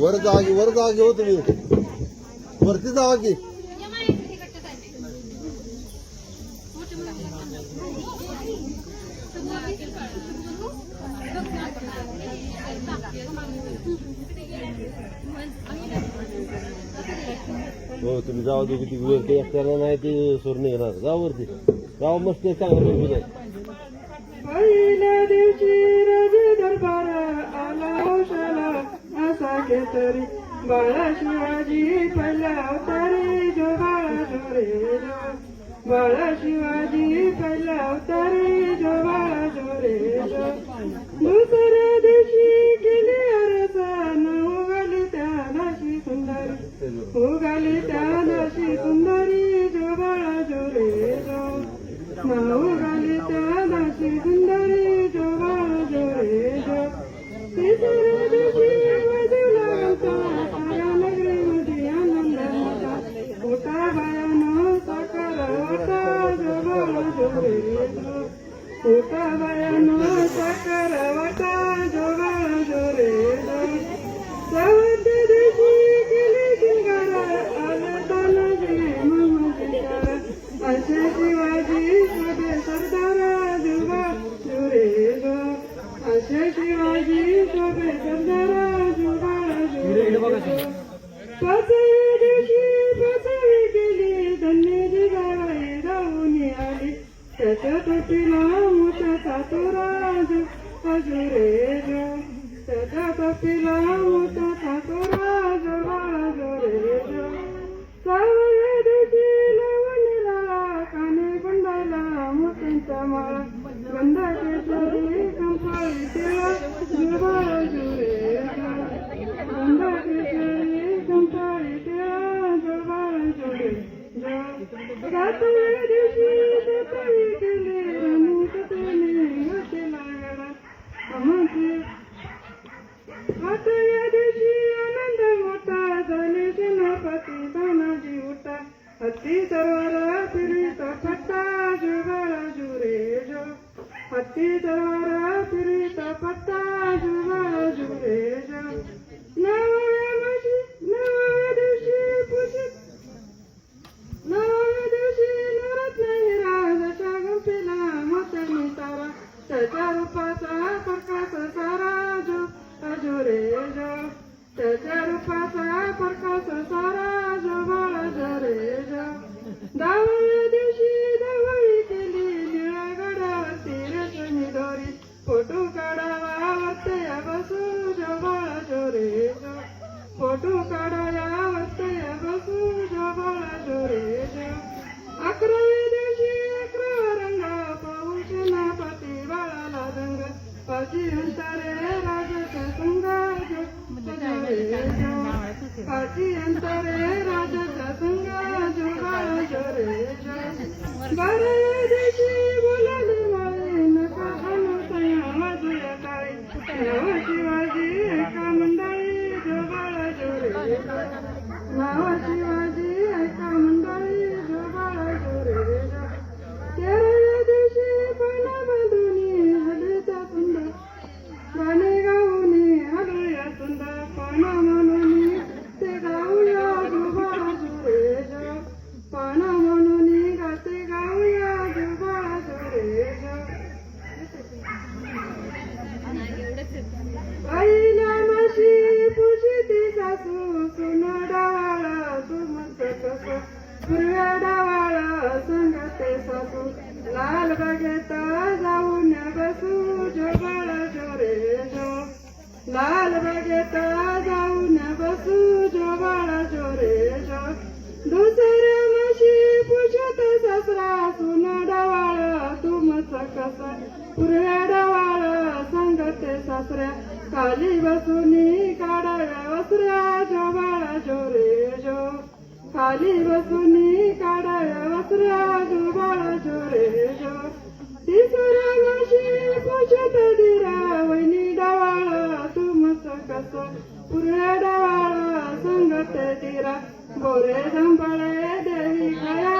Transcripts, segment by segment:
वर जागी वर जागी हो तुम्ही वरती जावा की हो तुम्ही जावं दे किती वेळ वरती असताना नाही ते सोडून येणार. जावरती जाऊ मस्त चांगलं नाही तरी बाळा शिवाजी पहिला तरी जो बाळा बाळा शिवाजी पहिला तरी जो बाळा जो दुसऱ्या दिवशी गेली अरसा न उगाली त्या नाशी सुंदर. उगाली त्या पाचव्या दिवशी पाचवी गेली धन्य जिजाबाई जाऊन आली त्याच्या पतीला मोठा सातुराज अजुरे त्याच्या पतीला That's already तुझ्या बाळाच्या रेषा दुसऱ्या नशी पुजत ससरा सुन डवाळा तुमचा कसा पुऱ्या डवाळा सांगते सासऱ्या काली बसुनी काढाव्या वसऱ्या जो बाळाच्या जो खाली बसुनी काढाव्या वसऱ्या जो बाळाच्या रेषा तिसऱ्या नशी दिरा वहिनी डवाळा तुमचा कसा पुऱ्या கலதுகிற ஒரு சம்பள தேவி கலா.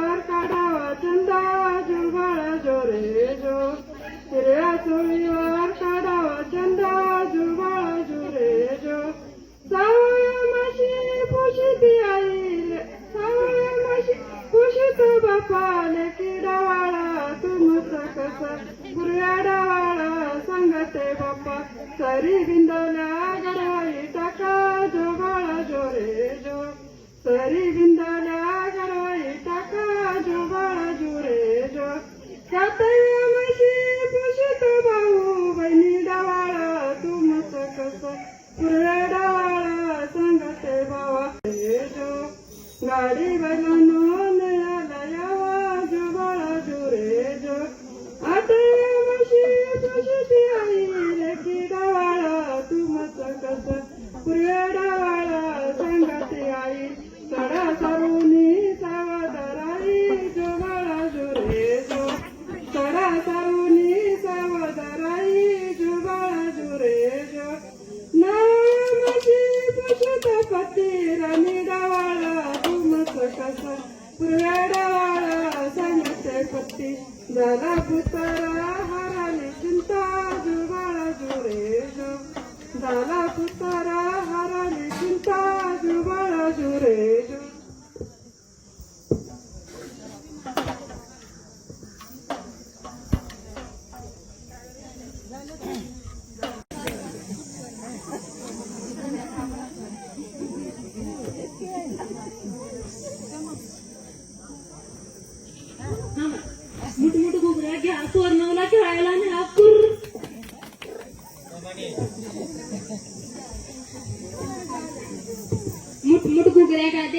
सरी बिंदोला गडाई टाका जोगाळा जोरे जो सरी बिंदो ঠাকুরের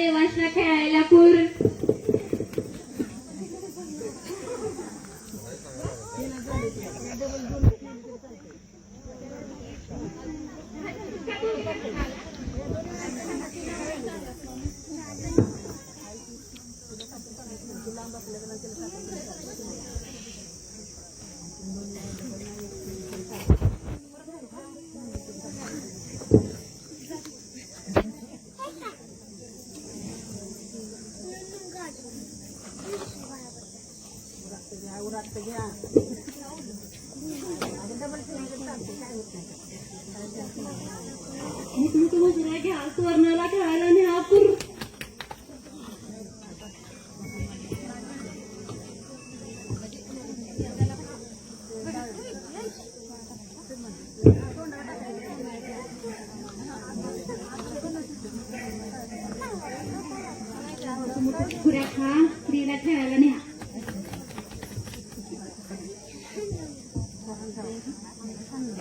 देवांशला खेळायला खूप घ्या तोरणाला खेळायला आपण हा पूर्ण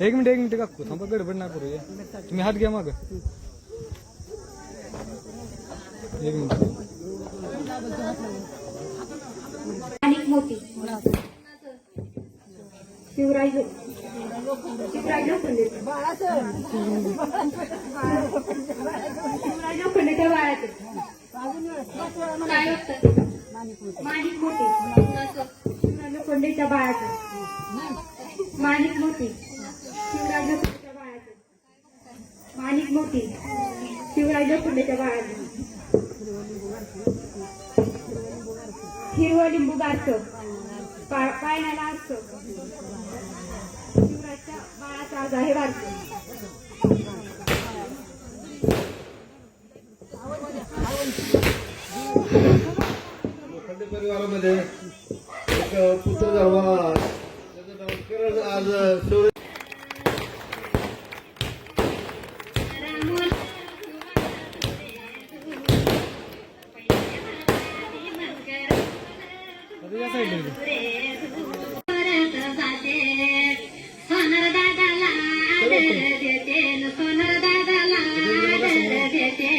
एक मिनिट एक मिनिट काकू थांबा गडबड ना करूया. तुम्ही हात घ्या माग. एक मिनिट. शिवराज शिवराज शिवराज लोखंडेच्या बाळाचे. माणिक मोठी शिवराज बाळाचे. माणिक मोठी शिवराज लोखंडेच्या बाळाचे माणिक मोठी. शिवराज लोखंडेच्या बाळाचे हिरवं लिंबू गारचं पाळण्याला पाण्याला असतं शिवराजच्या बाळाचा आज आहे वारसा. लोखंडे परिवारामध्ये एक पुत्र झाला त्याचं नामकरण आज सोनर दादाला देते सोनर दादाला देते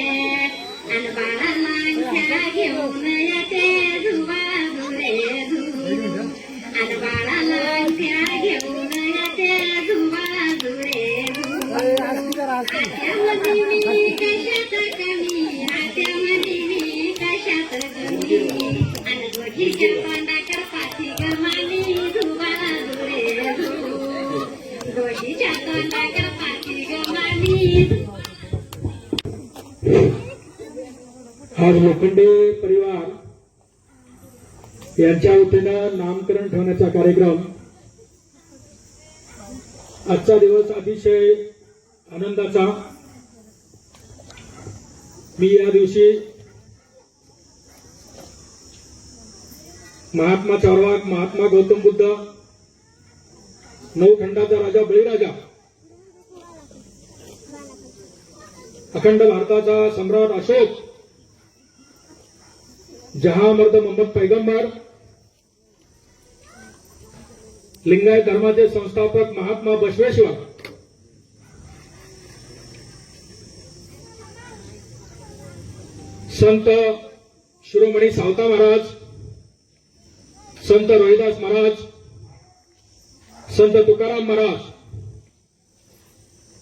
आणि बाळाला घेऊन येते धुवा धुरे धु आणि बाळाला घेऊन येते धुवा धुरे आत्यामध्ये मी कशात कमी आत्यामध्ये मी कशात कमी आणि आज लोखंडे परिवार यांच्या वतीनं नामकरण ठेवण्याचा कार्यक्रम आजचा दिवस अतिशय आनंदाचा. मी या दिवशी महात्मा चारवाक महात्मा गौतम बुद्ध नौखंडाचा राजा बळीराजा अखंड भारताचा सम्राट अशोक जहामर्द मोहम्मद पैगंबर लिंगायत धर्माचे संस्थापक महात्मा बसवेश्वर संत शिरोमणी सावता महाराज संत रोहिदास महाराज संत तुकाराम महाराज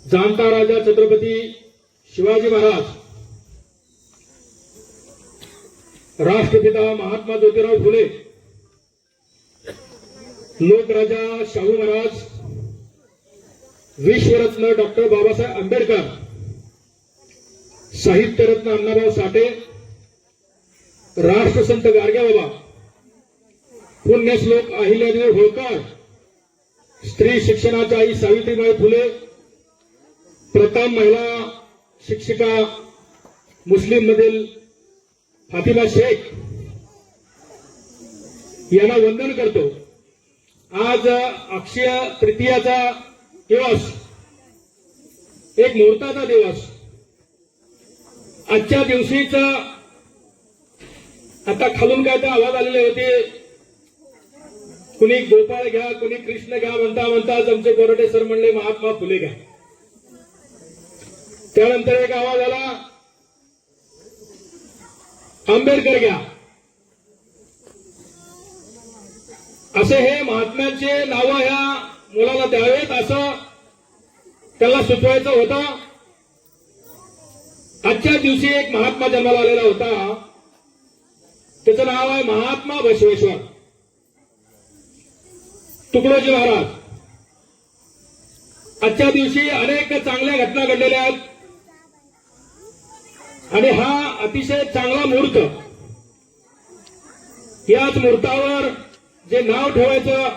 जाणता राजा छत्रपती शिवाजी महाराज राष्ट्रपिता महात्मा ज्योतिराव फुले लोकराजा शाहू महाराज विश्वरत्न डॉक्टर बाबासाहेब आंबेडकर साहित्यरत्न अण्णाभाऊ साठे राष्ट्रसंत गाडगेबाबा पुण्यश्लोक अहिल्यादेव होळकर स्त्री शिक्षणाच्या आई सावित्रीबाई फुले प्रथम महिला शिक्षिका मुस्लिम मधील फातिमा शेख यांना वंदन करतो. आज अक्षय तृतीयाचा दिवस एक मुहूर्ताचा दिवस. आजच्या दिवशीच आता खालून काय तर आवाज आलेले होते. कुणी गोपाळ घ्या कुणी कृष्ण घ्या म्हणता म्हणता आमचे कोरटे सर म्हणले महात्मा फुले घ्या. त्यानंतर एक आवाज आला आंबेडकर घ्या. असे हे महात्म्यांचे नाव ह्या मुलाला द्यावेत असं त्याला सुचवायचं होतं. आजच्या दिवशी एक महात्मा जन्माला आलेला होता. त्याचं नाव आहे महात्मा बसवेश्वर. तुकडोजी महाराज. आजच्या दिवशी अनेक चांगल्या घटना घडलेल्या आहेत. आणि हा अतिशय चांगला मुहूर्त याच मुहूर्तावर जे नाव ठेवायचं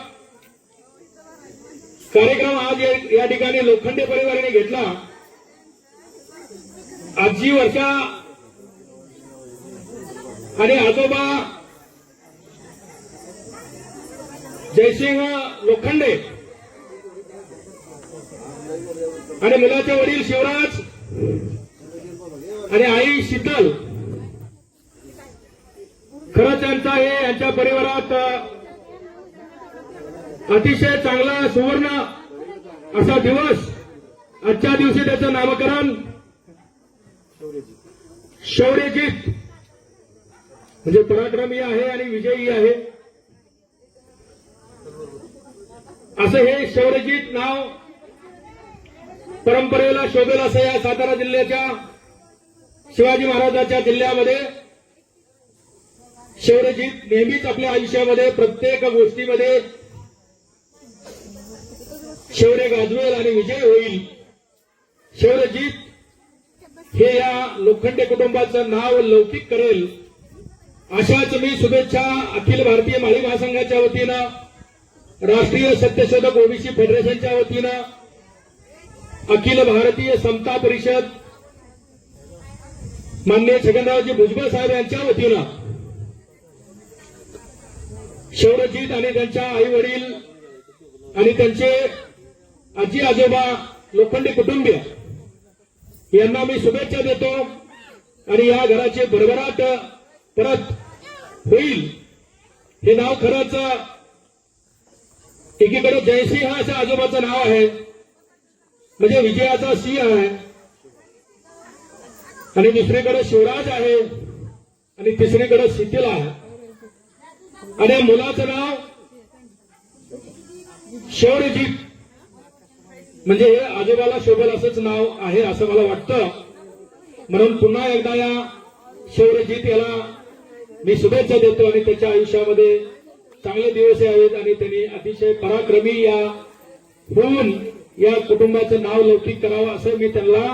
कार्यक्रम आज या- या ठिकाणी लोखंडे परिवाराने घेतला. आजी वर्षा आणि आजोबा जयसिंह लोखंडे आणि मुलाचे वडील शिवराज आणि आई शीतल. खरं त्यांचा हे यांच्या परिवारात अतिशय चांगला सुवर्ण असा दिवस. आजच्या दिवशी त्याचं नामकरण शौर्यजीत. म्हणजे पराक्रमी आहे आणि विजयी आहे. असं हे शौर्यजीत नाव परंपरेला शोभेल असं या सातारा जिल्ह्याच्या शिवाजी महाराजांच्या जिल्ह्यामध्ये शौर्यजीत नेहमीच आपल्या आयुष्यामध्ये प्रत्येक गोष्टीमध्ये शौर्य गाजवेल आणि विजय होईल. शौर्यजीत हे या लोखंडे कुटुंबाचं नाव लौकिक करेल. अशाच मी शुभेच्छा अखिल भारतीय माळी महासंघाच्या वतीनं राष्ट्रीय सत्यशोधक ओबीसी फेडरेशनच्या वतीनं अखिल भारतीय समता परिषद माननीय छगनरावजी भुजबळ साहेब यांच्या वतीनं शौरजीत आणि त्यांच्या आई वडील आणि त्यांचे आजी आजोबा लोखंडी कुटुंबीय यांना मी शुभेच्छा देतो आणि या घराचे भरभराट परत होईल हे नाव खरंच एकीकडे जयसिंह असं आजोबाचं नाव आहे म्हणजे विजयाचा सिंह आहे. आणि दुसरीकडे शिवराज आहे. आणि तिसरीकडे शिथिल आहे. आणि या मुलाचं नाव शौर्यजीत म्हणजे हे आजोबाला शोभेल असंच नाव आहे असं मला वाटतं. म्हणून पुन्हा एकदा या शौर्यजीत याला मी शुभेच्छा देतो आणि त्याच्या आयुष्यामध्ये चांगले दिवस यावेत आणि त्यांनी अतिशय पराक्रमी या होऊन या कुटुंबाचं नाव लौकिक करावं असं मी त्यांना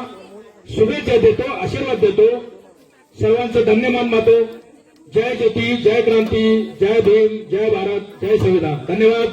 शुभेच्छा देतो आशीर्वाद देतो. सर्वांचं धन्यमान मातो जय ज्योती जय क्रांती जय भीम जय भारत जय संविधान. धन्यवाद.